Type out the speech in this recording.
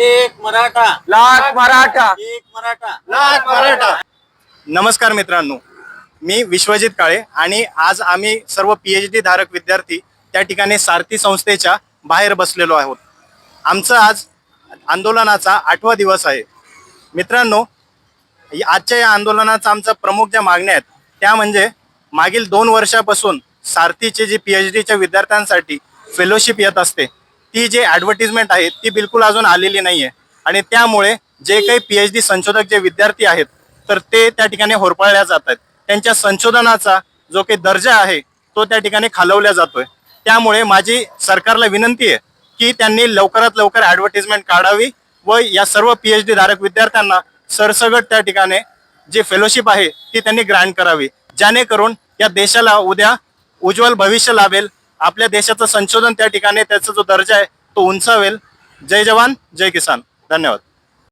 एक मराठा. लाख मराठा. एक मराठा. लाख मराठा. नमस्कार मित्रांनो. मी विश्वजित काळे आणि आज आम्ही सर्व पी एच डी धारक विद्यार्थी त्या ठिकाणी सारथी संस्थेच्या बाहेर बसलेलो आहोत. आमचं आज आंदोलनाचा आठवा दिवस आहे. मित्रांनो या- आजच्या या आंदोलनाचा आमचा प्रमुख ज्या मागण्या आहेत त्या म्हणजे मागील दोन वर्षापासून सारथीचे जे पी एच डीच्या विद्यार्थ्यांसाठी फेलोशिप येत असते ती जे ॲडव्हर्टिजमेंट आहे ती बिलकुल अजून आलेली नाही आहे आणि त्यामुळे जे काही पी एच डी संशोधक जे विद्यार्थी आहेत तर ते त्या ठिकाणी होरपळल्या जात आहेत. त्यांच्या संशोधनाचा जो काही दर्जा आहे तो त्या ठिकाणी खालवला जातोय. त्यामुळे माझी सरकारला विनंती आहे की त्यांनी लवकरात लवकर ॲडव्हर्टिजमेंट काढावी व या सर्व पी एच डी धारक विद्यार्थ्यांना सरसगट त्या ठिकाणी जी फेलोशिप आहे ती त्यांनी ग्रँट करावी. जेणेकरून या देशाला उद्या उज्ज्वल भविष्य लाभेल आपल्या देशाचं संशोधन त्या ठिकाणी त्याचा जो दर्जा आहे तो उंचावेल. जय जवान जय किसान. धन्यवाद.